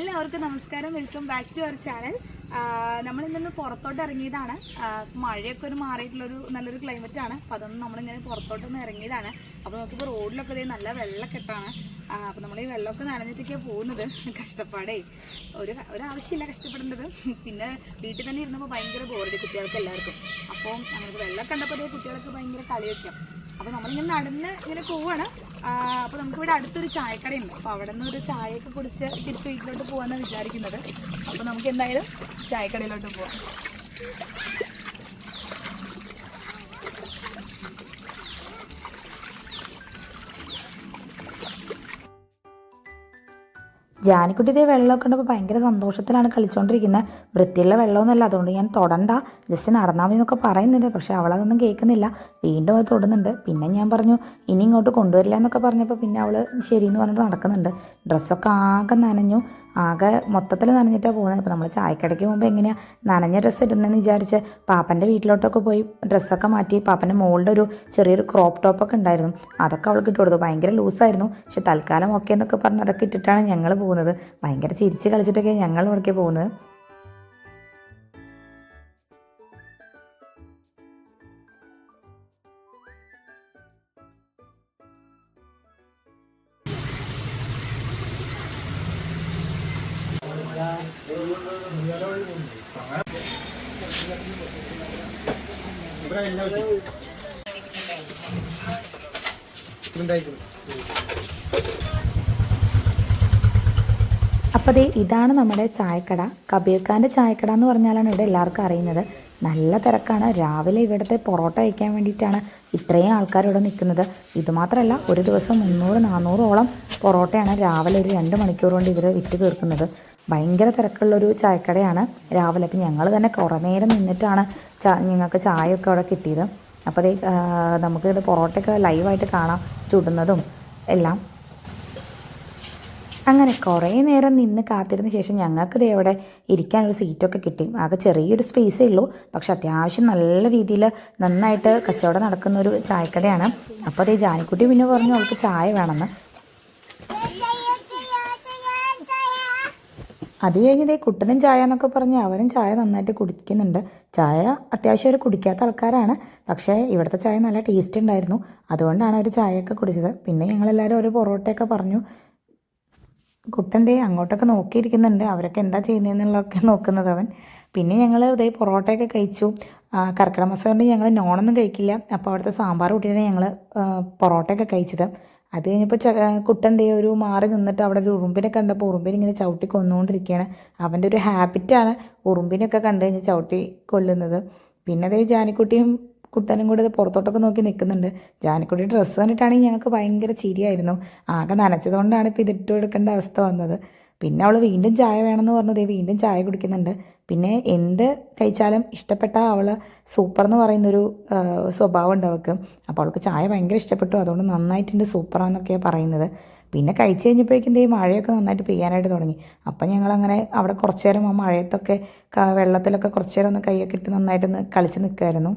എല്ലാവർക്കും നമസ്കാരം. Welcome back to our channel നമ്മൾ ഇന്നൊന്ന് പുറത്തോട്ട് ഇറങ്ങിയതാണ്. മഴയൊക്കെ ഒരു മാറിയിട്ടുള്ളൊരു നല്ലൊരു ക്ലൈമറ്റ് ആണ്. അപ്പോൾ അതൊന്നും നമ്മളിങ്ങനെ പുറത്തോട്ടൊന്ന് ഇറങ്ങിയതാണ്. അപ്പോൾ നോക്കിയപ്പോൾ റോഡിലൊക്കെ ഇതേ നല്ല വെള്ളക്കെട്ടാണ് അപ്പോൾ നമ്മൾ ഈ വെള്ളമൊക്കെ നനഞ്ഞിട്ടൊക്കെയാണ് പോകുന്നത്. കഷ്ടപ്പാടേ. ഒരു ഒരാവശ്യമില്ല കഷ്ടപ്പെടേണ്ടത് പിന്നെ വീട്ടിൽ തന്നെ ഇരുന്നപ്പോൾ ഭയങ്കര ബോറടി കുട്ടികൾക്ക് എല്ലാവർക്കും. അപ്പോൾ നമുക്ക് വെള്ളം കണ്ടപ്പോൾ കുട്ടികൾക്ക് ഭയങ്കര കളിയൊക്കെയാണ് അപ്പോൾ നമ്മളിങ്ങനെ നടന്ന് ഇങ്ങനെ പോവാണ്. അപ്പോൾ നമുക്കിവിടെ അടുത്തൊരു ചായക്കടയുണ്ട്. അപ്പോൾ അവിടെ നിന്ന് ഒരു ചായയൊക്കെ കുടിച്ച് തിരിച്ച് വീട്ടിലോട്ട് പോകാമെന്നാണ് വിചാരിക്കുന്നത്. അപ്പോൾ നമുക്ക് എന്തായാലും ചായക്കടയിലോട്ട് പോവാം. ജാനിക്കുട്ടി ഇതേ വെള്ളമൊക്കെ കണ്ടപ്പോൾ ഭയങ്കര സന്തോഷത്തിലാണ് കളിച്ചുകൊണ്ടിരിക്കുന്നത് വൃത്തിയുള്ള വെള്ളമൊന്നുമല്ല അതുകൊണ്ട് ഞാൻ തൊടണ്ട. ജസ്റ്റ് നടന്നാൽ മതി എന്നൊക്കെ പറയുന്നുണ്ട് പക്ഷെ അവളതൊന്നും കേൾക്കുന്നില്ല. വീണ്ടും അത് തൊടുന്നുണ്ട്. പിന്നെ ഞാൻ പറഞ്ഞു ഇനി ഇങ്ങോട്ട് കൊണ്ടുവരില്ല എന്നൊക്കെ പറഞ്ഞപ്പോൾ പിന്നെ അവൾ ശരിയെന്ന് പറഞ്ഞിട്ട് നടക്കുന്നുണ്ട്. ഡ്രസ്സൊക്കെ ആകെ നനഞ്ഞു. ആകെ മൊത്തത്തിൽ നനഞ്ഞിട്ടാണ് പോകുന്നത്. അപ്പോൾ നമ്മൾ ചായക്കടയ്ക്ക് മുമ്പ് എങ്ങനെയാണ് നനഞ്ഞ ഡ്രസ്സ് ഇടുന്നതെന്ന് വിചാരിച്ച് പാപ്പന്റെ വീട്ടിലോട്ടൊക്കെ പോയി ഡ്രസ്സൊക്കെ മാറ്റി പാപ്പന്റെ മോളുടെ ഒരു ചെറിയൊരു ക്രോപ്പ് ടോപ്പൊക്കെ ഉണ്ടായിരുന്നു. അതൊക്കെ അവൾക്ക് ഇട്ട് കൊടുത്തു. ഭയങ്കര ലൂസായിരുന്നു പക്ഷെ തൽക്കാലം ഓക്കെ എന്നൊക്കെ പറഞ്ഞ് അതൊക്കെ ഇട്ടിട്ടാണ് ഞങ്ങൾ പോകുന്നത്. ഭയങ്കര ചിരിച്ച് കളിച്ചിട്ടൊക്കെ ഞങ്ങൾ ഇവിടേക്ക് പോകുന്നത്. അപ്പോൾ ദേ ഇതാണ് നമ്മുടെ ചായക്കട. കബീർ ഖാന്റെ ചായക്കട എന്ന് പറഞ്ഞാലാണ് ഇവിടെ എല്ലാവർക്കും അറിയുന്നത്. നല്ല തിരക്കാണ്. രാവിലെ ഇവിടുത്തെ പൊറോട്ട കഴിക്കാൻ വേണ്ടിയിട്ടാണ് ഇത്രയും ആൾക്കാർ ഇവിടെ നിൽക്കുന്നത്. ഇതുമാത്രമല്ല ഒരു ദിവസം മുന്നൂറ് നാനൂറോളം പൊറോട്ടയാണ് രാവിലെ ഒരു രണ്ട് മണിക്കൂർ കൊണ്ട് ഇവർ വിറ്റ് തീർക്കുന്നത്. ഭയങ്കര തിരക്കുള്ളൊരു ചായക്കടയാണ്. രാവിലെ അപ്പം ഞങ്ങൾ തന്നെ കുറേ നേരം നിന്നിട്ടാണ് ചാ ഞങ്ങൾക്ക് ചായയൊക്കെ അവിടെ കിട്ടിയത്. അപ്പോൾ അതേ നമുക്ക് ഇവിടെ പൊറോട്ടയൊക്കെ ലൈവായിട്ട് കാണാം ചുടുന്നതും എല്ലാം. അങ്ങനെ കുറേ നേരം നിന്ന് കാത്തിരുന്ന ശേഷം ഞങ്ങൾക്ക് ദേ അവിടെ ഇരിക്കാനൊരു സീറ്റൊക്കെ കിട്ടി. ആകെ ചെറിയൊരു സ്പേസേ ഉള്ളൂ. പക്ഷെ അത്യാവശ്യം നല്ല രീതിയിൽ നന്നായിട്ട് കച്ചവടം നടക്കുന്ന ഒരു ചായക്കടയാണ്. അപ്പോൾ അതേ ജാനിക്കുട്ടി പിന്നെ പറഞ്ഞു അവൾക്ക് ചായ വേണമെന്ന്. അത് കഴിഞ്ഞത് കുട്ടനും ചായ എന്നൊക്കെ പറഞ്ഞ് അവരും ചായ നന്നായിട്ട് കുടിക്കുന്നുണ്ട്. ചായ അത്യാവശ്യം അവർ കുടിക്കാത്ത ആൾക്കാരാണ്. പക്ഷേ ഇവിടുത്തെ ചായ നല്ല ടേസ്റ്റ് ഉണ്ടായിരുന്നു. അതുകൊണ്ടാണ് അവർ ചായയൊക്കെ കുടിച്ചത്. പിന്നെ ഞങ്ങളെല്ലാവരും ഒരു പൊറോട്ടയൊക്കെ പറഞ്ഞു. കുട്ടന്റെ അങ്ങോട്ടൊക്കെ നോക്കിയിരിക്കുന്നുണ്ട്. അവരൊക്കെ എന്താ ചെയ്യുന്നതെന്നുള്ളതൊക്കെ നോക്കുന്നത് അവൻ. പിന്നെ ഞങ്ങൾ ഇതേ പൊറോട്ടയൊക്കെ കഴിച്ചു. കർക്കിടക മാസം ഞങ്ങൾ നോണൊന്നും കഴിക്കില്ല. അപ്പോൾ അവിടുത്തെ സാമ്പാർ കൂട്ടിയാണ് ഞങ്ങൾ പൊറോട്ടയൊക്കെ കഴിച്ചത്. അത് കഴിഞ്ഞപ്പോൾ ച കുട്ടന്റെ ഒരു മാറി നിന്നിട്ട് അവിടെ ഒരു ഉറുമ്പിനെ കണ്ടപ്പോൾ ഉറുമ്പിനെ ഇങ്ങനെ ചവിട്ടി കൊന്നുകൊണ്ടിരിക്കുകയാണ് അവന്റെ ഒരു ഹാബിറ്റാണ് ഉറുമ്പിനൊക്കെ കണ്ടു കഴിഞ്ഞാൽ ചവിട്ടി കൊല്ലുന്നത്. പിന്നെ അതേ ജാനിക്കുട്ടിയും കുട്ടനും കൂടെ പുറത്തോട്ടൊക്കെ നോക്കി നിൽക്കുന്നുണ്ട് ജാനിക്കുട്ടിയുടെ ഡ്രസ്സ് കണ്ടിട്ടാണെങ്കിൽ ഞങ്ങൾക്ക് ഭയങ്കര ചിരിയായിരുന്നു. ആകെ നനച്ചതുകൊണ്ടാണ് ഇപ്പോൾ ഇതിട്ട് കൊടുക്കേണ്ട അവസ്ഥ വന്നത്. പിന്നെ അവൾ വീണ്ടും ചായ വേണമെന്ന് പറഞ്ഞു. ദേ വീണ്ടും ചായ കുടിക്കുന്നുണ്ട്. പിന്നെ എന്ത് കഴിച്ചാലും ഇഷ്ടപ്പെട്ട അവൾ സൂപ്പർ എന്ന് പറയുന്നൊരു സ്വഭാവം ഉണ്ട് അവൾക്ക് അപ്പോൾ അവൾക്ക് ചായ ഭയങ്കര ഇഷ്ടപ്പെട്ടു. അതുകൊണ്ട് നന്നായിട്ടുണ്ട് സൂപ്പറാന്നൊക്കെയാണ് പറയുന്നത്. പിന്നെ കഴിച്ച് കഴിഞ്ഞപ്പോഴേക്കും ദേ മഴയൊക്കെ നന്നായിട്ട് പെയ്യാനായിട്ട് തുടങ്ങി. അപ്പം ഞങ്ങളങ്ങനെ അവിടെ കുറച്ച് നേരം ആ മഴയത്തൊക്കെ വെള്ളത്തിലൊക്കെ കുറച്ച് നേരം ഒന്ന് കൈയൊക്കെ ഇട്ട് നന്നായിട്ടൊന്ന് കളിച്ച് നിൽക്കുമായിരുന്നു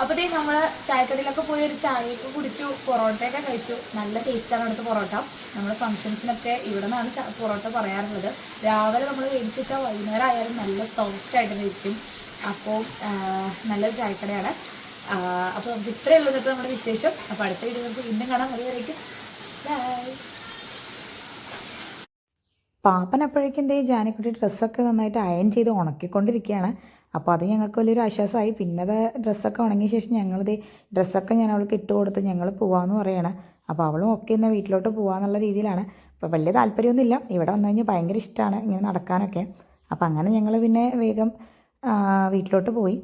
അപ്പോഴത്തേ നമ്മൾ ചായക്കടയിലൊക്കെ പോയി ഒരു ചായയൊക്കെ കുടിച്ചു പൊറോട്ടയൊക്കെ കഴിച്ചു. നല്ല ടേസ്റ്റാണ് അവിടുത്തെ പൊറോട്ട. നമ്മൾ ഫംഗ്ഷൻസിനൊക്കെ ഇവിടെ നിന്നാണ് പൊറോട്ട പറയാറുള്ളത്. രാവിലെ നമ്മൾ മേടിച്ച് വെച്ചാൽ വൈകുന്നേരം ആയാലും നല്ല സോഫ്റ്റ് ആയിട്ട് ഇരിക്കും അപ്പോൾ നല്ലൊരു ചായക്കടയാണ്. അപ്പോൾ നമുക്ക് ഇത്രയേ ഉള്ളൂ ഇന്നത്തെ നമ്മുടെ വിശേഷം. അപ്പോൾ അടുത്ത വീഡിയോ നമുക്ക് വീണ്ടും കാണാം. അതുവരേക്കും ബൈ. പാപ്പൻ അപ്പോഴേക്കും എന്തേ ജാനക്കുട്ടി ഡ്രസ്സൊക്കെ നന്നായിട്ട് അയൺ ചെയ്ത് ഉണക്കിക്കൊണ്ടിരിക്കുകയാണ്. അപ്പോൾ അത് ഞങ്ങൾക്ക് വലിയൊരു ആശ്വാസമായി. പിന്നെ അത് ഡ്രസ്സൊക്കെ ഉണങ്ങിയ ശേഷം ഞങ്ങളിത് ഡ്രസ്സൊക്കെ ഞാൻ അവൾക്ക് ഇട്ട് കൊടുത്ത് ഞങ്ങൾ പോവാമെന്ന് പറയണം. അപ്പോൾ അവളും ഒക്കെ എന്നാൽ വീട്ടിലോട്ട് പോകാമെന്നുള്ള രീതിയിലാണ്. അപ്പോൾ വലിയ താല്പര്യമൊന്നുമില്ല. ഇവിടെ വന്നു കഴിഞ്ഞാൽ ഭയങ്കര ഇഷ്ടമാണ് ഇങ്ങനെ നടക്കാനൊക്കെ. അപ്പോൾ അങ്ങനെ ഞങ്ങൾ പിന്നെ വേഗം വീട്ടിലോട്ട് പോയി.